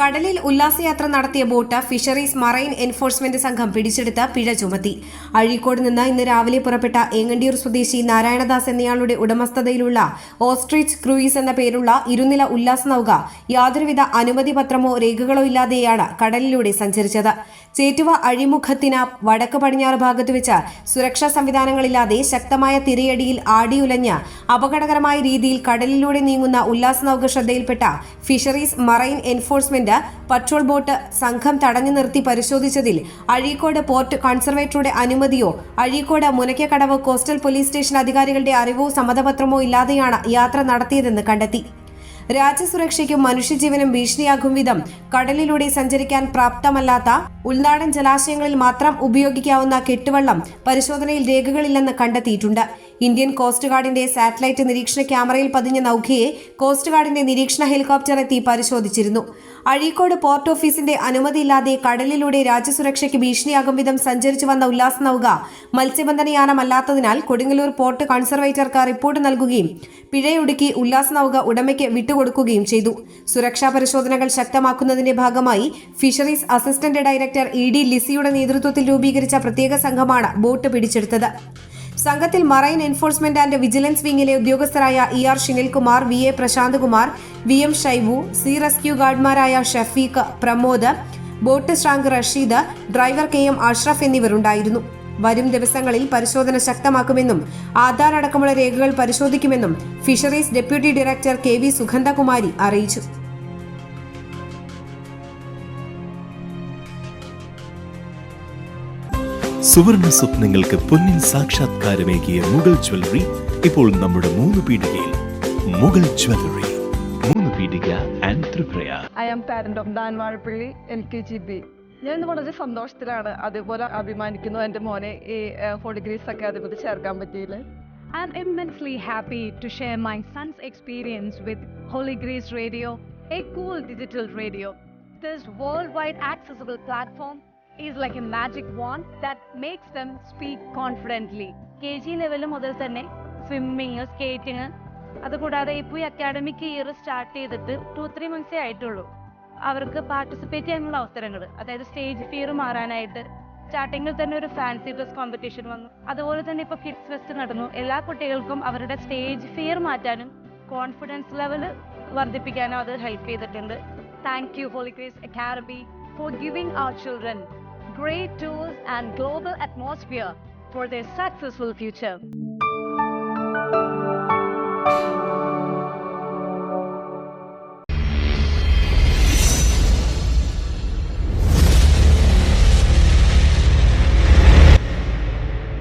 കടലിൽ ഉല്ലാസയാത്ര നടത്തിയ boat fisheries marine enforcement സംഘം പിടിച്ചെടുത്ത് പിഴ ചുമത്തി. അഴീക്കോട് നിന്ന് ഇന്ന് രാവിലെ പുറപ്പെട്ട ഏങ്ങണ്ടിയൂർ സ്വദേശി നാരായണദാസ് എന്നയാളുടെ ഉടമസ്ഥതയിലുള്ള ഓസ്ട്രിച്ച് ക്രൂയിസ് എന്ന പേരുള്ള ഇരുനില ഉല്ലാസ നൗക യാതൊരുവിധ അനുമതി പത്രമോ രേഖകളോ ഇല്ലാതെയാണ് കടലിലൂടെ സഞ്ചരിച്ചത്. ചേറ്റുവ അഴിമുഖത്തിന് വടക്ക് പടിഞ്ഞാറ് ഭാഗത്ത് വെച്ച് സുരക്ഷാ സംവിധാനങ്ങളില്ലാതെ ശക്തമായ തിരയടിയിൽ ആടിയുലഞ്ഞ് അപകടകരമായ രീതിയിൽ കടലിലൂടെ നീങ്ങുന്ന ഉല്ലാസ നൗക ശ്രദ്ധയിൽപ്പെട്ട fisheries marine enforcement patrol boat സംഘം തടഞ്ഞു നിർത്തി പരിശോധിച്ചതിൽ അഴീക്കോട് പോർട്ട് കൺസർവേറ്ററുടെ അനുമതിയോ Azhikode Munakkakadavu coastal police station അധികാരികളുടെ അറിവോ സമ്മതപത്രമോ ഇല്ലാതെയാണ് യാത്ര നടത്തിയതെന്ന് കണ്ടെത്തി. രാജ്യസുരക്ഷയ്ക്കും മനുഷ്യജീവനും ഭീഷണിയാകും വിധം കടലിലൂടെ സഞ്ചരിക്കാൻ പ്രാപ്തമല്ലാത്ത ഉൾനാടൻ ജലാശയങ്ങളിൽ മാത്രം ഉപയോഗിക്കാവുന്ന കെട്ടുവള്ളം പരിശോധനയിൽ രേഖകളില്ലെന്ന് കണ്ടെത്തിയിട്ടുണ്ട്. ഇന്ത്യൻ കോസ്റ്റ് ഗാർഡിന്റെ സാറ്റലൈറ്റ് നിരീക്ഷണ ക്യാമറയിൽ പതിഞ്ഞ നൌകയെ കോസ്റ്റ് ഗാർഡിന്റെ നിരീക്ഷണ ഹെലികോപ്റ്റർ എത്തി പരിശോധിച്ചിരുന്നു. അഴീക്കോട് പോർട്ട് ഓഫീസിന്റെ അനുമതിയില്ലാതെ കടലിലൂടെ രാജ്യസുരക്ഷയ്ക്ക് ഭീഷണിയാകും വിധം സഞ്ചരിച്ചു വന്ന ഉല്ലാസ് നൌക മത്സ്യബന്ധനയാനമല്ലാത്തതിനാൽ കൊടുങ്ങല്ലൂർ പോർട്ട് കൺസർവേറ്റർക്ക് റിപ്പോർട്ട് നൽകുകയും പിഴയൊടുക്കി ഉല്ലാസ് നൌക ഉടമയ്ക്ക് വിട്ടുകൊടുക്കുകയും ചെയ്തു. സുരക്ഷാ പരിശോധനകൾ ശക്തമാക്കുന്നതിന്റെ ഭാഗമായി fisheries assistant director E D ലിസിയുടെ നേതൃത്വത്തിൽ രൂപീകരിച്ച പ്രത്യേക സംഘമാണ് ബോട്ട് പിടിച്ചെടുത്തത്. സംഘത്തിൽ മറൈൻ എൻഫോഴ്സ്മെന്റ് ആൻഡ് വിജിലൻസ് വിംഗിലെ ഉദ്യോഗസ്ഥരായ E R Shinilkumar V A Prashanth Kumar V M Shaivu C rescue ഗാർഡ്മാരായ Shafeeq Pramod boat സ്ട്രാങ്ക് Rasheed driver K M Ashraf എന്നിവരുണ്ടായിരുന്നു. വരും ദിവസങ്ങളിൽ പരിശോധന ശക്തമാക്കുമെന്നും ആധാർ അടക്കമുള്ള രേഖകൾ പരിശോധിക്കുമെന്നും fisheries deputy director K V Sugandhakumari അറിയിച്ചു. സുവർണ സ്വപ്നങ്ങൾക്ക് പൊന്നിൻ സാക്ഷാത്കാരമേകിയ മുഗൾ ജ്വല്ലറി ഇപ്പോൾ നമ്മുടെ മൂന്ന് പീടികയിൽ. Mughal jewellery. Moonupeedika and Tripura I am parent of Dhan Vazhappally L K G B ഞാൻ ഇന്ന് വളരെ സന്തോഷത്തിലാണ് അതുപോലെ അഭിമാനിക്കുന്നു എന്റെ മോനെ ഈ ഫോർ ഡിഗ്രീസ് അക്കാദമിയിൽ ചേർക്കാൻ പറ്റിയില്ല I am immensely happy to share my son's experience with Holy Grace radio a cool digital radio this world wide accessible platform is like a magic wand that makes them speak confidently. K G level മുതൽ തന്നെ swimming skating അതുകൂടാതെ ഇപ്പോൾ ഈ academic year start ചെയ്തിട്ട് two three മന്ത്സേ ആയിട്ടുള്ളൂ. അവർക്ക് participate ചെയ്യാനുള്ള അവസരങ്ങൾ അതായത് സ്റ്റേജ് ഫിയർ മാറാനായിട്ട് സ്റ്റാർട്ടിങ്ങിൽ തന്നെ ഒരു ഫാൻസി ഡ്രസ് കോമ്പറ്റീഷൻ വന്നു. അതുപോലെ തന്നെ ഇപ്പോൾ കിഡ്സ് ഫെസ്റ്റ് നടന്നു. എല്ലാ കുട്ടികൾക്കും അവരുടെ സ്റ്റേജ് ഫിയർ മാറ്റാനും കോൺഫിഡൻസ് ലെവൽ വർദ്ധിപ്പിക്കാനും അത് ഹെൽപ്പ് ചെയ്തിട്ടുണ്ട്. Thank you, Holy Grace Academy, for giving our children great tools and global atmosphere for their successful future.